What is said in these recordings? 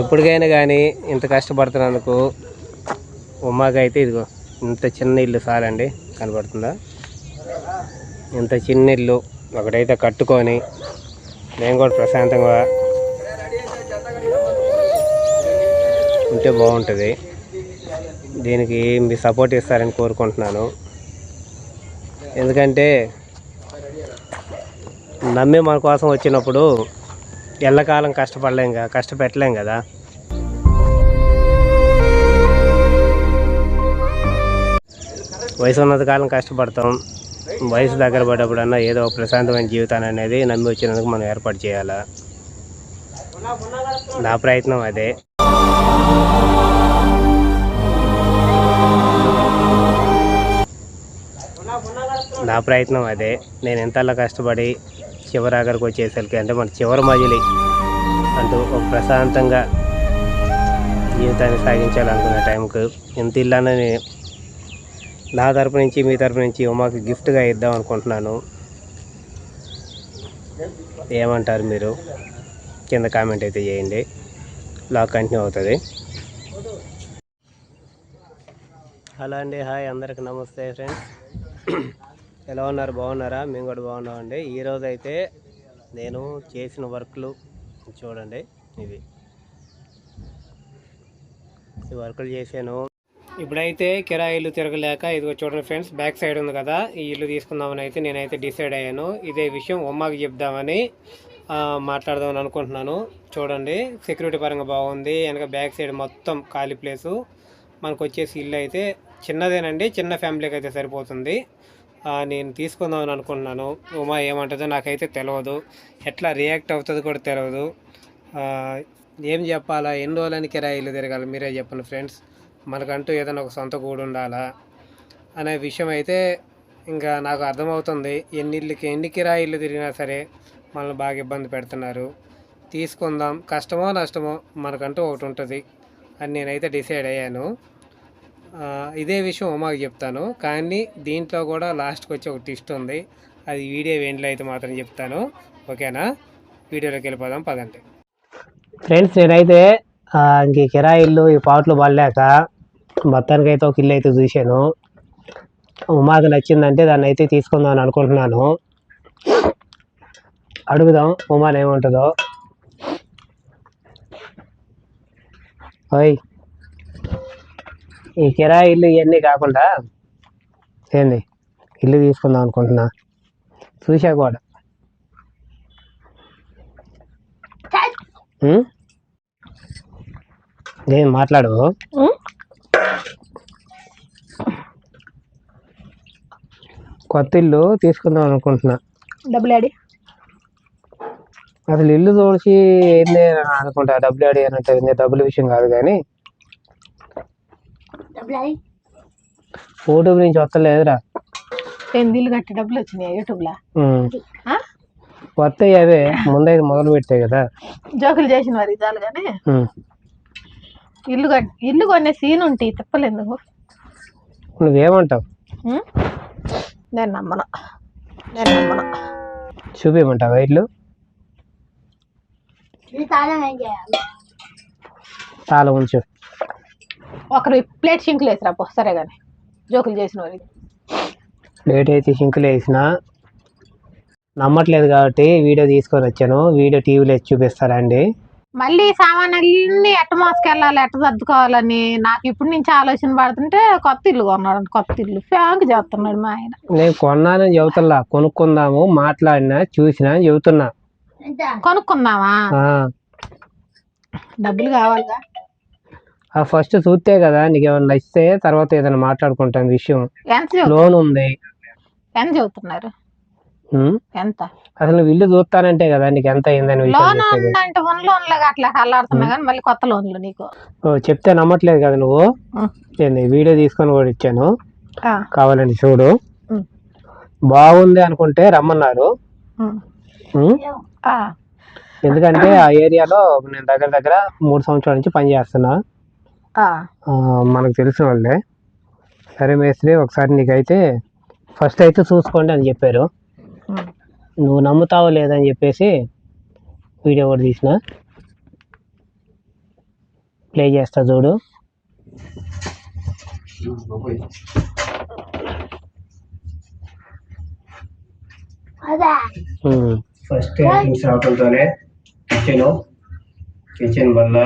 ఎప్పటికైనా కానీ ఇంత కష్టపడుతున్నందుకు ఉమ్మాకైతే ఇదిగో ఇంత చిన్న ఇల్లు చాలండి కనబడుతుందా? ఇంత చిన్న ఇల్లు ఒకటైతే కట్టుకొని మేము కూడా ప్రశాంతంగా ఉంటే బాగుంటుంది. దీనికి మీ సపోర్ట్ ఇస్తారని కోరుకుంటున్నాను. ఎందుకంటే నమ్మి మన కోసం వచ్చినప్పుడు ఎల్లకాలం కష్టపడలేం కదా కష్టపెట్టలేం కదా. వయసు ఉన్నంత కాలం కష్టపడతాం. వయసు దగ్గర పడ్డప్పుడన్నా ఏదో ఒక ప్రశాంతమైన జీవితాన్ని అనేది నమ్మి వచ్చినందుకు మనం ఏర్పాటు చేయాలా? నా ప్రయత్నం అదే. నా ప్రయత్నం అదే. నేను ఎంతలా కష్టపడి చివరి ఆఖరికి వచ్చేసరికి అంటే మన చివరి మజిలి అంటూ ఒక ప్రశాంతంగా జీవితాన్ని సాగించాలనుకున్న టైంకు ఎంత ఇల్లానని నా తరపు నుంచి మీ తరపు నుంచి ఉమాకి గిఫ్ట్గా ఇద్దాం అనుకుంటున్నాను. ఏమంటారు మీరు? కింద కామెంట్ అయితే చేయండి. లాగ్ కంటిన్యూ అవుతుంది. హలో అండి హాయ్ అందరికి నమస్తే ఫ్రెండ్స్. ఎలా ఉన్నారు? బాగున్నారా? మేము కూడా బాగున్నామండి. ఈరోజు అయితే నేను చేసిన వర్క్లు చూడండి ఇవి. ఈ వర్కులు చేశాను. ఇప్పుడైతే కిరాయిలు తిరగలేక ఇదిగో చూడండి ఫ్రెండ్స్ బ్యాక్ సైడ్ ఉంది కదా ఈ ఇల్లు తీసుకుందామని అయితే నేనైతే డిసైడ్ అయ్యాను. ఇదే విషయం ఉమ్మాకి చెప్దామని మాట్లాడదామని అనుకుంటున్నాను. చూడండి సెక్యూరిటీ పరంగా బాగుంది. వెనక బ్యాక్ సైడ్ మొత్తం ఖాళీ ప్లేసు. మనకు వచ్చేసి ఇల్లు అయితే చిన్నదేనండి చిన్న ఫ్యామిలీకి అయితే సరిపోతుంది. నేను తీసుకుందామని అనుకుంటున్నాను. ఉమా ఏమంటుందో నాకైతే తెలియదు ఎట్లా రియాక్ట్ అవుతుందో కూడా తెలియదు ఏం చెప్పాలా? ఎన్ని రోజులని కిరాయిలు తిరగాలి. మీరే చెప్పండి ఫ్రెండ్స్ మనకంటూ ఏదైనా ఒక సొంత గూడు ఉండాలా? అనే విషయం అయితే ఇంకా నాకు అర్థమవుతుంది. ఎన్ని ఇళ్ళకి ఎన్ని కిరాయిలు తిరిగినా సరే మనల్ని బాగా ఇబ్బంది పెడుతున్నారు. తీసుకుందాం. కష్టమో నష్టమో మనకంటూ ఒకటి ఉంటుంది. అని నేనైతే డిసైడ్ అయ్యాను. ఇదే విషయం ఉమాకి చెప్తాను. కానీ దీంట్లో కూడా లాస్ట్కి వచ్చి ఒక ట్విస్ట్ ఉంది. అది వీడియో వేంట్లో అయితే మాత్రం చెప్తాను. ఓకేనా? వీడియోలోకి వెళ్ళిపోదాం పదండి. ఫ్రెండ్స్ నేనైతే ఇంక కిరాయిల్లు కిరాయి ఇల్లు ఈ పాటలు పడలేక మొత్తానికి అయితే ఒక ఇల్లు అయితే చూశాను. ఉమాకి నచ్చిందంటే దాన్ని అయితే తీసుకుందాం అని అనుకుంటున్నాను. అడుగుదాం ఉమాన్ ఏముంటుందో ఓయ్. ఈ కిరాయి ఇల్లు ఇవన్నీ కాకుండా ఏంది? ఇల్లు తీసుకుందాం అనుకుంటున్నా. చూసా కూడా? ఏం మాట్లాడు? కొత్త ఇల్లు తీసుకుందాం అనుకుంటున్నా. డబ్బులు ఆడి అసలు ఇల్లు చూసి ఏంది అని అనుకుంటా? డబ్బులు అడి అని అంటే ఏంది? డబ్బుల విషయం కాదు కానీ డబ్బులు యూట్యూబ్ నుంచి వస్తలేదురా. ఇల్లు కట్టి డబ్బులు వచ్చినాయి యూట్యూబ్లో? ఉం. వస్తాయి అవే ముందైతే మొదలు పెట్టాయి కదా. జోకులు చేసిన వారి చాలు కానీ. ఇల్లు ఇల్లు కొనే సీన్ ఉంటాయి తిప్పలేందుకు? నువ్వేమంటావు? నేను నమ్మను. నేను నమ్మను. చూపించమంటావా ఇల్లు? చాలా ఉంచు. ఒకరు ప్లేట్ షింకులు వేసిరా పో సరే కానీ జోకులు చేసిన వారి లేట్ అయితే సింకులు వేసిన నమ్మట్లేదు కాబట్టి వీడియో తీసుకొని వచ్చాను. వీడియో టీవీలో వేసి చూపిస్తారా అండి మళ్ళీ సామాన్లన్నీ ఎట్ట మోసుకెళ్ళాలి ఎట్ట సర్దుకోవాలని నాకు ఇప్పుడు నుంచి ఆలోచన పడుతుంటే కొత్త ఇల్లు కొన్నాడు కొత్త ఇల్లు. ఫ్యాంక్ చేస్తున్నాడు మా ఆయన. నేను కొన్నానని చెబుతున్నా కొనుక్కుందాము మాట్లాడినా చూసినా చెబుతున్నా. కొనుక్కుందామా? డబ్బులు కావాలిగా. ఆ ఫస్ట్ చూస్తే కదా నీకు ఏమైనా నచ్చితే తర్వాత ఏదైనా మాట్లాడుకుంటాం విషయం. లోన్ ఉంది. ఎంత చెబుతున్నారు? ఎంత? అసలు ఇల్లు చూస్తానంటే కదా నీకు ఎంత అయిందని లోన్ అట్లా కల్లాడుతున్నా కానీ మళ్ళీ కొత్త లోన్లు నీకు. ఓ, చెప్తే నమ్మట్లేదు కదా నువ్వు. ఏంది వీడియో తీసుకొని కూడా ఇచ్చాను. కావాలని చూడు. బాగుంది అనుకుంటే రమ్మన్నారు. ఎందుకంటే ఆ ఏరియాలో నేను దగ్గర దగ్గర మూడు సంవత్సరాల నుంచి పనిచేస్తున్నా ఆ, ఆ, మనకు తెలిసిన వాళ్ళే. సరే మేస్త్రి ఒకసారి నీకైతే ఫస్ట్ అయితే చూసుకోండి అని చెప్పారు. నువ్వు నమ్ముతావో లేదని చెప్పేసి వీడియో కూడా తీసిన. ప్లే చేస్తా చూడు. ఫస్ట్ అవడంతోనే కిచెన్ కిచెన్ వల్ల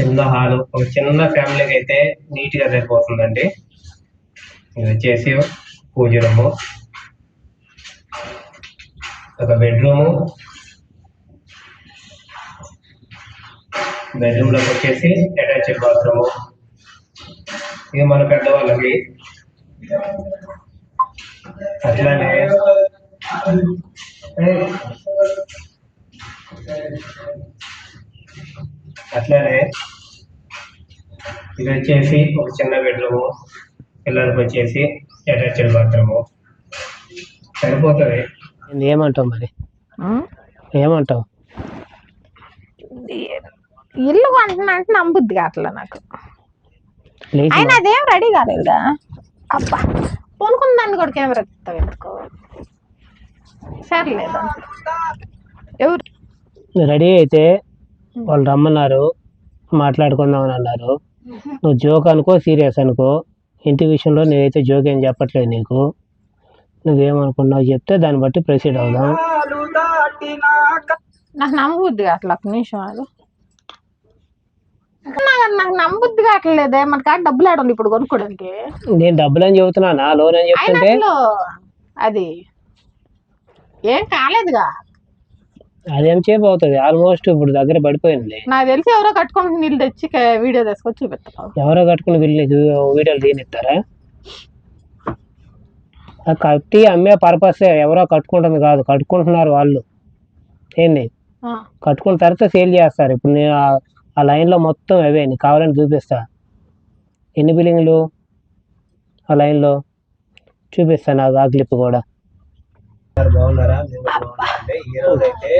చిన్న హాల్ ఒక చిన్న ఫ్యామిలీకి అయితే నీట్గా సరిపోతుందండి. ఇది వచ్చేసి పూజ రూము. ఒక బెడ్రూము. బెడ్రూమ్లోకి వచ్చేసి అటాచ్డ్ బాత్రూము. ఇది మన పెద్దవాళ్ళకి. అట్లానే అట్లానే ఇది వచ్చేసి ఒక చిన్న బెడ్రూము పిల్లలకి వచ్చేసి అటాచ్డ్ బాత్రూము. సరిపోతుంది. ఏమంటావు మరి. ఏమంటావు? ఇల్లు కొంటున్నా అంటే నమ్ముద్ది కావట్లే నాకు. అయినా అదేం రెడీ కాలేదుగా? అబ్బా కొనుక్కుందాన్ని కూడా కెమెరా ఎత్తావు ఎందుకో? సర్లేదు? ఎవరు? రెడీ అయితే వాళ్ళు రమ్మన్నారు మాట్లాడుకుందామని అన్నారు. నువ్వు జోక్ అనుకో సీరియస్ అనుకో ఇంటి విషయంలో నేనైతే జోక్ ఏం చెప్పట్లేదు నీకు. నువ్వేమనుకున్నావు చెప్తే దాన్ని బట్టి ప్రొసీడ్ అవుదాం. నాకు నమ్మబుద్ధి కావట్లే ఒక్క నిమిషం ఆగు. నాకు నమ్మబుద్ధి కావట్లేదే మన కాడ డబ్బులు ఆడండి ఇప్పుడు కొనుక్కోడానికి. నేను డబ్బులు అని చెబుతున్నానా లోన్ అని చెప్తుంటే అది. ఏం కాలేదుగా. అదేం చేపు అవుతుంది? ఆల్మోస్ట్ ఇప్పుడు దగ్గర పడిపోయింది నాకు తెలిసి ఎవరో కట్టుకొని నీళ్ళు తెచ్చి వీడియో తీసుకొచ్చి చూపిస్తావు ఎవరో కట్టుకుని వీళ్ళు వీడియోలు తీనిస్తారా? ఆ కట్టి అమ్మే పర్పస్ ఎవరో కట్టుకుంటుంది కాదు. కట్టుకుంటున్నారు వాళ్ళు. ఏంది? ఆ, కట్టుకున్న తర్వాత సేల్ చేస్తారు. ఇప్పుడు నేను ఆ- లైన్లో మొత్తం అవే. నీకు కావాలని చూపిస్తా. ఎన్ని బిల్లింగ్లు? ఆ లైన్లో చూపిస్తా నాకు ఆ క్లిప్ కూడా. బాగున్నారా? ఈ రోజు అయితే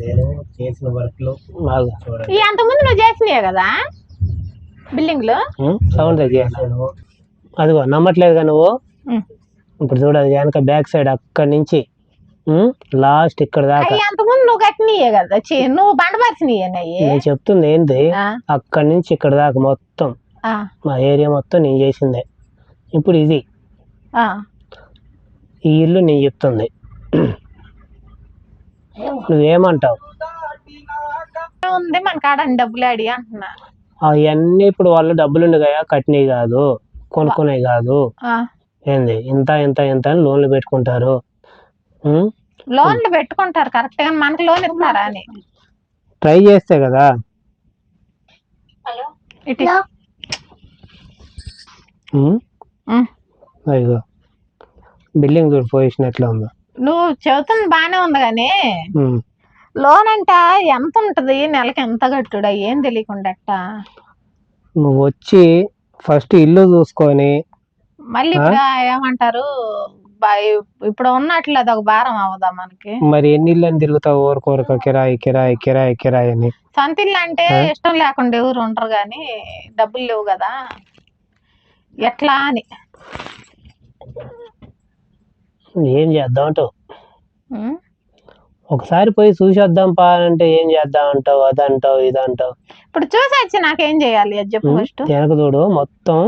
నేను చేసిన వర్క్లు బాగా చూడండి. ఈ అంతకుముందు నువ్వు చేసినాయే కదా? బిల్డింగ్లో సౌండ్ తగ్గియాను అదిగో నమ్మట్లేదుగా నువ్వు? ఇప్పుడు చూడదు వెనక బ్యాక్ సైడ్ అక్కడి నుంచి లాస్ట్ ఇక్కడ దాకా. అంతకుముందు నువ్వు కట్టినయే కదా? నువ్వు నేను చెప్తుంది ఏంది? అక్కడి నుంచి ఇక్కడ దాకా మొత్తం మా ఏరియా మొత్తం నేను చేసిందే. ఇప్పుడు ఇది. ఈ ఇల్లు నేను చెప్తుంది. నువ్వేమంటావు? ఉంది మన కాడ డబ్బులు ఆడి అంటున్నా. అవన్నీ ఇప్పుడు వాళ్ళు డబ్బులు ఉండగా కట్టినవి కాదు కొనుక్కునేవి కాదు. ఆ, ఏంది ఇంత ఇంత ఇంత అని లోన్లు పెట్టుకుంటారు. ఉం? లోన్లు పెట్టుకుంటారు కరెక్ట్గా మనకి లోన్ ఇస్తారా అని. ట్రై చేస్తే కదా. ఇటు ఉం? ఉం. అదిగో బిల్డింగ్ చూడు పొజిషన్ ఎట్లా ఉందో. నువ్వు చెబుతుంది బానే ఉంది కానీ. లోన్ అంట ఎంత ఉంటది? నెలకి ఎంత కట్టుడా? ఏం తెలియకుండా నువ్వు వచ్చి ఫస్ట్ ఇల్లు చూసుకొని మళ్ళీ ఇప్పుడు ఏమంటారు? ఇప్పుడు ఉన్నట్లు అది ఒక భారం అవదా మనకి? మరి ఎన్ని ఇల్లు అని తిరుగుతావు ఊరుకోరక కిరాయి కిరాయి కిరాయి కిరాయి అని. సొంత ఇల్లు అంటే? ఇష్టం లేకుండా ఎవరు ఉండరు కానీ డబ్బులు లేవు కదా. ఎట్లా అని. ఏం చేద్దాం అంటావు? ఒకసారి పోయి చూసేద్దాం పా అంటే ఏం చేద్దాం అంటావు? అది అంటావు ఇది అంటావు ఇప్పుడు చూసి వచ్చి నాకేం చేయాలి? అది చెప్పు ఉం? ఫస్ట్ వెనక చూడు మొత్తం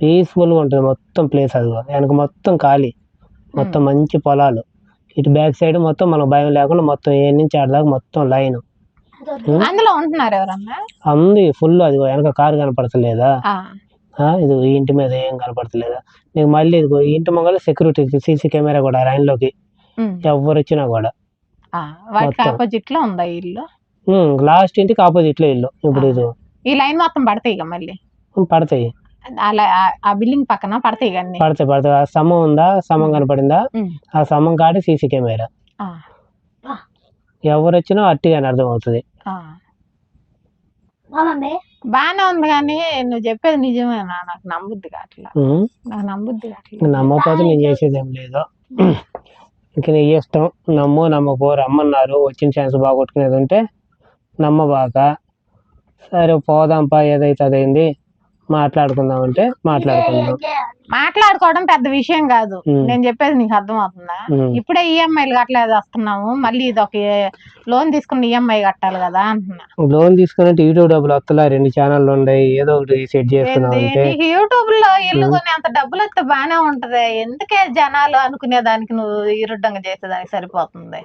peaceful గా ఉంటుంది. మొత్తం ప్లేస్ అది వెనక మొత్తం ఖాళీ. మొత్తం మంచి పొలాలు. ఇటు బ్యాక్ సైడ్ మొత్తం మనకు భయం లేకుండా మొత్తం ఏ నుంచి ఆడ దాకా మొత్తం లైన్ అందులో ఉంటున్నారు ఎవరన్నా అంది ఫుల్ అది వెనక కారు కనపడతలేదా? ఇది ఈ ఇంటి మీద ఏం కనపడతలేదా? నీకు మళ్ళీ ఇదిగో ఈ ఇంటి మంగళ సెక్యూరిటీ సీసీ కెమెరా కూడా లైన్లోకి ఉం. ఎవరు వచ్చినా కూడా. ఆపోజిట్లో ఉందా ఈ ఇల్లు? లాస్ట్ ఇంటికి ఆపోజిట్లో ఇల్లు. ఇప్పుడు ఇది ఈ లైన్ మొత్తం పడతాయి ఇక మళ్ళీ? పడతాయి. అలా ఆ- బిల్డింగ్ పక్కన పడతాయి అన్ని? పడతాయి పడతాయి. ఆ స్తంభం ఉందా? స్తంభం కనపడిందా. ఆ స్తంభం కాడి సీసీ కెమెరా. ఆ, ఎవరు వచ్చినా అట్టిగా అర్థం అవుతుంది ఆ. బానే ఉంది కానీ నువ్వు చెప్పేది నిజమేనా నాకు నమ్ముద్ది కావట్లా ఉం. నాకు నమ్ముద్ది కావట్లా నమ్మకపోతే నేను చేసేది ఏం లేదు. ఇంక నీ ఇష్టం నమ్ము నమ్మకో రమ్మన్నారు. వచ్చిన ఛాన్స్ బాగొట్టుకునేది ఉంటే నమ్మబాక. సరే పోదాంపా ఏదైతే అదైంది. మాట్లాడుకుందాం అంటే మాట్లాడుకుందాం. మాట్లాడుకోవడం పెద్ద విషయం కాదు. నేను చెప్పేది నీకు అర్థమవుతుందా? ఉమ్. ఇప్పుడే ఈఎంఐలు కట్టలేదు వస్తున్నాము మళ్ళీ ఇది ఒక లోన్ తీసుకుని ఈఎంఐ కట్టాలి కదా అంటున్నా. లోన్ తీసుకుని యూట్యూబ్ డబ్బులు వస్తలా రెండు ఛానళ్ళు ఉన్నాయి ఏదో ఒకటి సెట్ చేసుకున్నాం ఏంది? అంటే. నీకు యూట్యూబ్లో ఇల్లు కొని అంత డబ్బులు వస్తే బానే ఉంటది. ఎందుకే జనాలు అనుకునే దానికి నువ్వు ఇరుడ్డంగా చేసేదానికి సరిపోతుంది?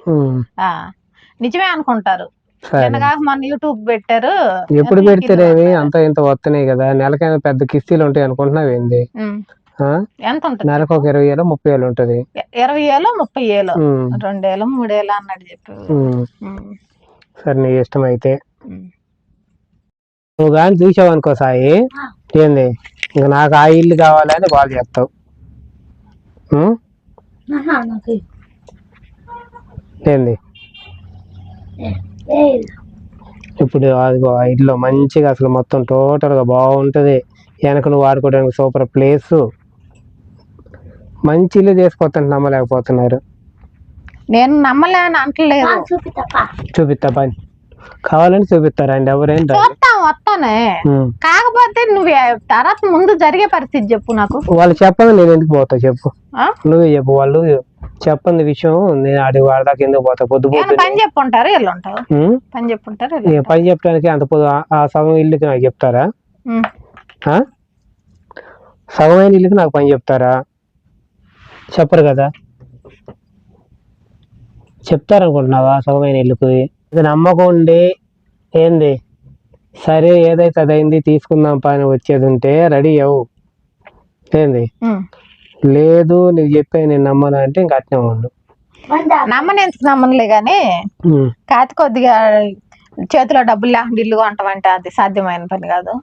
నిజమే అనుకుంటారు. యూట్యూబ్ పెట్టారు. ఎప్పుడు పెడితేనేమి అంత ఇంత వస్తున్నాయి కదా. నెలకైనా పెద్ద కిస్తీలు ఉంటాయి అనుకుంటున్నావు ఏంది? ఎంత ఉంటుంది? నెలకు ఒక ఇరవై వేలు ముప్పై వేలు ఉంటది. ఇరవై ఏళ్ళు ముప్పై ఏళ్ళు రెండేళ్ళు మూడేళ్ళు అన్నాడు చెప్పు. సరే నీ ఇష్టం అయితే. నువ్వు కానీ చూసావు అనుకో సాయి. ఏంది? ఇంక నాకు ఆ ఇల్లు కావాలని కాల్ చేస్తావు? ఏంది? ఇప్పుడు అదిగో ఆ ఇల్లు మంచిగా అసలు మొత్తం టోటల్గా బాగుంటది. వెనక నువ్వు వాడుకోవడానికి సూపర్ ప్లేస్. మంచి ఇల్లు చేసుకొస్తాను నమ్మలేకపోతున్నారు. నేను నమ్మలేని అంటలేదు. చూపిస్తా పని. కావాలని చూపిస్తారా అండి ఎవరైనా. చూస్తాం వస్తానే. కాకపోతే నువ్వు తర్వాత ముందు జరిగే పరిస్థితి చెప్పు నాకు. వాళ్ళు చెప్పండి నేను ఎందుకు పోతా చెప్పు? నువ్వే చెప్పు వాళ్ళు చెప్పంది విషయం. నేను అడిగి వాడదాకా ఎందుకు పోతా? పొద్దు పొద్దు పని చెప్పుంటారు ఇల్లు ఉంటావు పని చెప్పుంటారు పని చెప్పడానికి అంత పొద్దు ఆ- సగం ఇల్లుకి నాకు చెప్తారా? ఆ? సగమైన ఇల్లుకి నాకు పని చెప్తారా? చెప్పరు కదా. చెప్తారనుకుంటున్నావా సగమైన ఇల్లుకి? నమ్మకం ఉండి ఏంది? సరే ఏదైతే అదైంది తీసుకుందాం పని వచ్చేది ఉంటే రెడీ అవు ఏంది? లేదు నీకు చెప్పే నేను నమ్మను అంటే ఇంక అట్నే ఉండు. నమ్మని ఎందుకు నమ్మనులే గాని ఉమ్. కాతి కొద్దిగా చేతిలో డబ్బులు లేకుండా ఇల్లు కొంటామంటే అది సాధ్యమైన పని కాదు.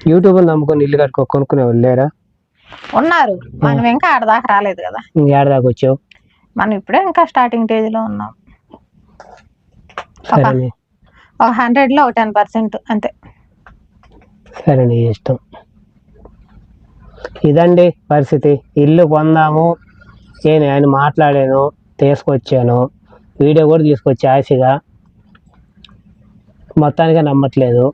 యూట్యూబ్ నమ్ముకొని ఇల్లు కట్టుకో కొనుక్కునే వాళ్ళు లేరా? ఉన్నారు. మనం ఇంకా ఆడదాకా రాలేదు కదా. ఏడదాకా వచ్చావు? మనం ఇప్పుడే ఇంకా స్టార్టింగ్ స్టేజ్లో ఉన్నాం. ఒక హండ్రెడ్లో ఒక టెన్ పర్సెంట్ అంతే. సరే నీ ఇష్టం ఇదండి పరిస్థితి. ఇల్లు కొందాము నేను ఆయన మాట్లాడాను తీసుకొచ్చాను. వీడియో కూడా తీసుకొచ్చి ఆశగా. మొత్తానికి నమ్మట్లేదు?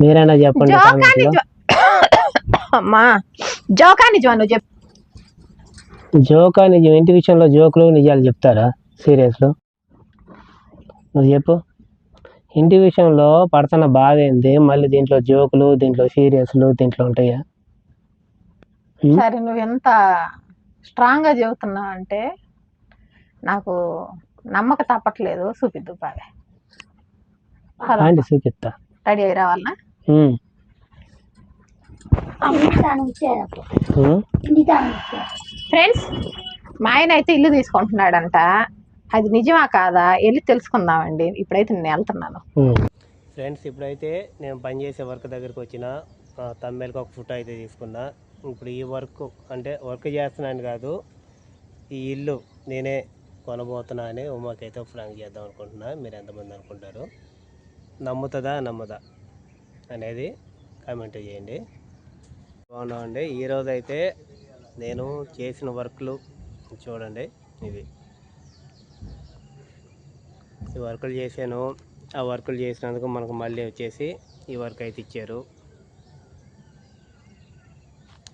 మీరైనా చెప్పండి అమ్మా నువ్వు జోకా నిజం. ఇంటి విషయంలో జోకులు నిజాలు చెప్తారా? సీరియస్లో? నువ్వు చెప్పు. ఇంటి విషయంలో పడుతున్న బాధ ఏంది? మళ్ళీ దీంట్లో జోకులు దీంట్లో సీరియస్లు దీంట్లో ఉంటాయా? సరే నువ్వు ఎంత స్ట్రాంగ్గా చెబుతున్నావు అంటే నాకు నమ్మక తప్పట్లేదు చూపిద్దు బాగా. చూపిస్తా. రెడీ రావాలనా? ఫ్రెండ్స్ మా ఆయన అయితే ఇల్లు తీసుకుంటున్నాడంట. అది నిజమా కాదా వెళ్ళి తెలుసుకుందామండి. ఇప్పుడైతే నేను వెళ్తున్నాను. ఫ్రెండ్స్ ఇప్పుడైతే నేను పనిచేసే వర్క్ దగ్గరికి వచ్చిన తమ్మేలకు ఒక ఫోటో అయితే తీసుకున్నా. ఇప్పుడు ఈ వర్క్ అంటే వర్క్ చేస్తున్నాను కాదు ఈ ఇల్లు నేనే కొనబోతున్నా అని ఉమాకైతే ఫ్రాంక్ చేద్దాం అనుకుంటున్నా. మీరు ఎంతమంది అనుకుంటారు? నమ్ముతుందా నమ్మదా అనేది కామెంట్ చేయండి. బాగున్నామండి. ఈరోజు అయితే నేను చేసిన వర్క్లు చూడండి ఇవి. ఈ వర్కులు చేశాను. ఆ వర్కులు చేసినందుకు మనకు మళ్ళీ వచ్చేసి ఈ వర్క్ అయితే ఇచ్చారు.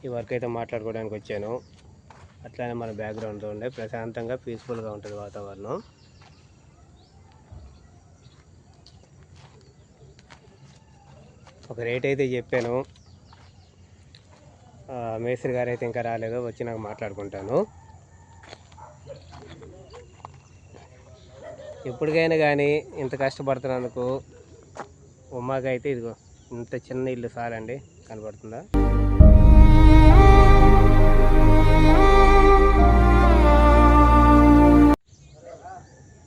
ఈ వర్క్ అయితే మాట్లాడుకోవడానికి వచ్చాను. అట్లానే మన బ్యాక్గ్రౌండ్లో ఉండే ప్రశాంతంగా పీస్ఫుల్గా ఉంటుంది వాతావరణం. ఒక రేట్ అయితే చెప్పాను. మేస్త్రి గారు అయితే ఇంకా రాలేదు వచ్చి నాకు మాట్లాడుకుంటాను. ఎప్పటికైనా కానీ ఇంత కష్టపడుతున్నందుకు ఉమ్మాకైతే ఇదిగో ఇంత చిన్న ఇల్లు సారండి కనబడుతుందా?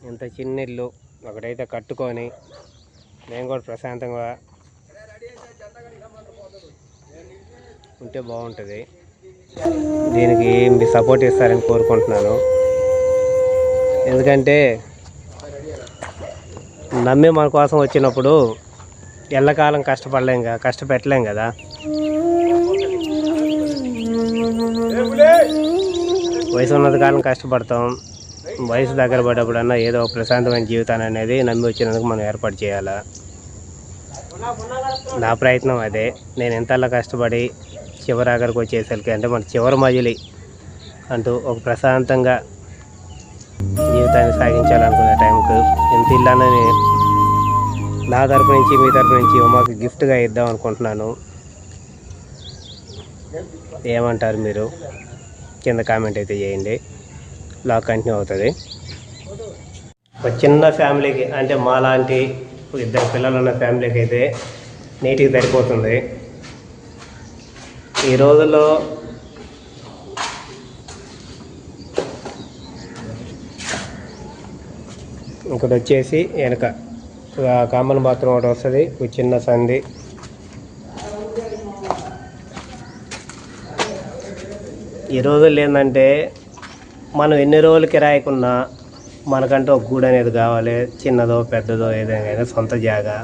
ఇంత చిన్న ఇల్లు ఒకటైతే కట్టుకొని నేను కూడా ప్రశాంతంగా ఉంటే బాగుంటుంది. దీనికి మీ సపోర్ట్ ఇస్తారని కోరుకుంటున్నాను. ఎందుకంటే నమ్మి మన కోసం వచ్చినప్పుడు ఎల్లకాలం కష్టపడలేం కదా కష్టపెట్టలేం కదా. వయసు ఉన్నంత కాలం కష్టపడతాం. వయసు దగ్గర పడేప్పుడన్నా ఏదో ఒక ప్రశాంతమైన జీవితాన్ని అనేది నమ్మి వచ్చినందుకు మనం ఏర్పాటు చేయాలా? నా ప్రయత్నం అదే. నేను ఎంతలా కష్టపడి చివరి ఆఖరికి వచ్చేసరికి అంటే మన చివరి మజిలి అంటూ ఒక ప్రశాంతంగా జీవితాన్ని సాగించాలనుకునే టైంకు ఎంత ఇల్లానని నా తరపు నుంచి మీ తరపు నుంచి మాకు గిఫ్ట్గా ఇద్దాం అనుకుంటున్నాను. ఏమంటారు మీరు? కింద కామెంట్ అయితే చేయండి. లా కంటిన్యూ అవుతుంది. ఒక చిన్న ఫ్యామిలీకి అంటే మా లాంటి ఇద్దరు పిల్లలు ఉన్న ఫ్యామిలీకి అయితే నీటికి సరిపోతుంది. ఈ రోజుల్లో ఇంకోటి వచ్చేసి వెనక. కామన్ బాత్రూమ్ ఒకటి వస్తుంది ఒక చిన్న సంది ఈ రోజుల్లో ఏంటంటే మనం ఎన్ని రోజులు కిరాయికున్నా మనకంటూ ఒక గూడు అనేది కావాలి. చిన్నదో పెద్దదో ఏదైనా కానీ సొంత జాగా.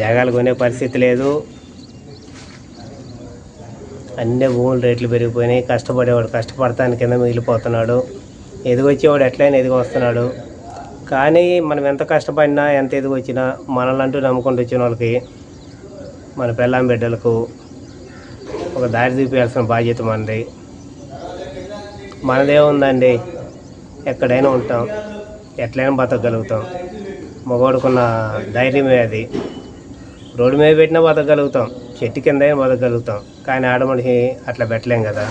జాగాలు కొనే పరిస్థితి లేదు. అన్ని భూములు రేట్లు పెరిగిపోయినాయి. కష్టపడేవాడు కష్టపడతాని కింద మిగిలిపోతున్నాడు. ఎదిగొచ్చేవాడు ఎట్లయినా ఎదిగి వస్తున్నాడు కానీ మనం ఎంత కష్టపడినా ఎంత ఎదుగు వచ్చినా మనలంటూ నమ్ముకుంటూ వచ్చిన వాళ్ళకి మన పెళ్ళాం బిడ్డలకు ఒక దారి చూపించాల్సిన బాధ్యత మనది. మనదే ఉందండి. ఎక్కడైనా ఉంటాం. ఎట్లయినా బతకగలుగుతాం. మగవాడుకున్న ధైర్యమే అది. రోడ్డు మీద పెట్టినా బతకగలుగుతాం. చెట్టు కింద బతకగలుగుతాం. కానీ ఆడమనిషి అట్లా పెట్టలేం కదా.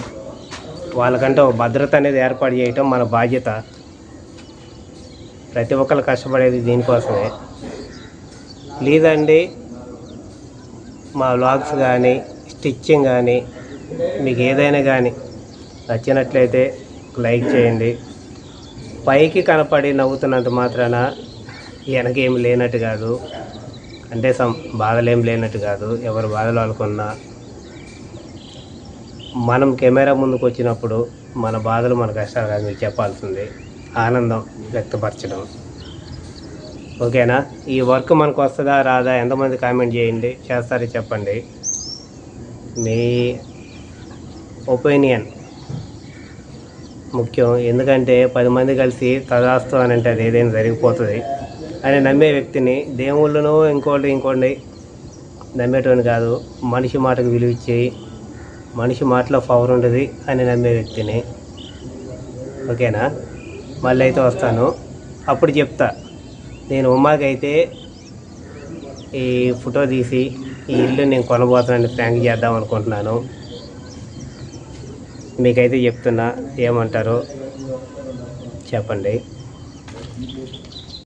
వాళ్ళకంటే భద్రత అనేది ఏర్పాటు చేయటం మన బాధ్యత. ప్రతి ఒక్కరు కష్టపడేది దీనికోసమే. ప్లీజ్ అండి మా వ్లాగ్స్ కానీ స్టిచ్చింగ్ కానీ మీకు ఏదైనా కానీ నచ్చినట్లయితే లైక్ చేయండి. పైకి కనపడి నవ్వుతున్నంత మాత్రాన వెనకేం లేనట్టు కాదు. అంటే సం బాధలేం లేనట్టు కాదు. ఎవరు బాధలు వాళ్ళకున్నా మనం కెమెరా ముందుకు వచ్చినప్పుడు మన బాధలు మన కష్టాలు కాదు మీకు చెప్పాల్సింది. ఆనందం వ్యక్తపరచడం. ఓకేనా? ఈ వర్క్ మనకు వస్తుందా రాదా? ఎంతమంది కామెంట్ చేయండి. చేస్తారో చెప్పండి. మీ ఒపీనియన్ ముఖ్యం. ఎందుకంటే పది మంది కలిసి తదాస్తు అని అంటే అది ఏదైనా జరిగిపోతుంది అని నమ్మే వ్యక్తిని దేవుళ్ళను ఇంకోటి ఇంకోటి నమ్మేటోని కాదు మనిషి మాటకు విలువ ఇచ్చేయి మనిషి మాటలో పవర్ ఉంటుంది అని నమ్మే వ్యక్తిని. ఓకేనా? మళ్ళీ అయితే వస్తాను. అప్పుడు చెప్తా. నేను ఉమ్మాకైతే ఈ ఫోటో తీసి ఈ ఇల్లు నేను కొనబోతున్నాను ఫ్రాంక్ చేద్దాం అనుకుంటున్నాను. మీకైతే చెప్తున్నా ఏమంటారో చెప్పండి.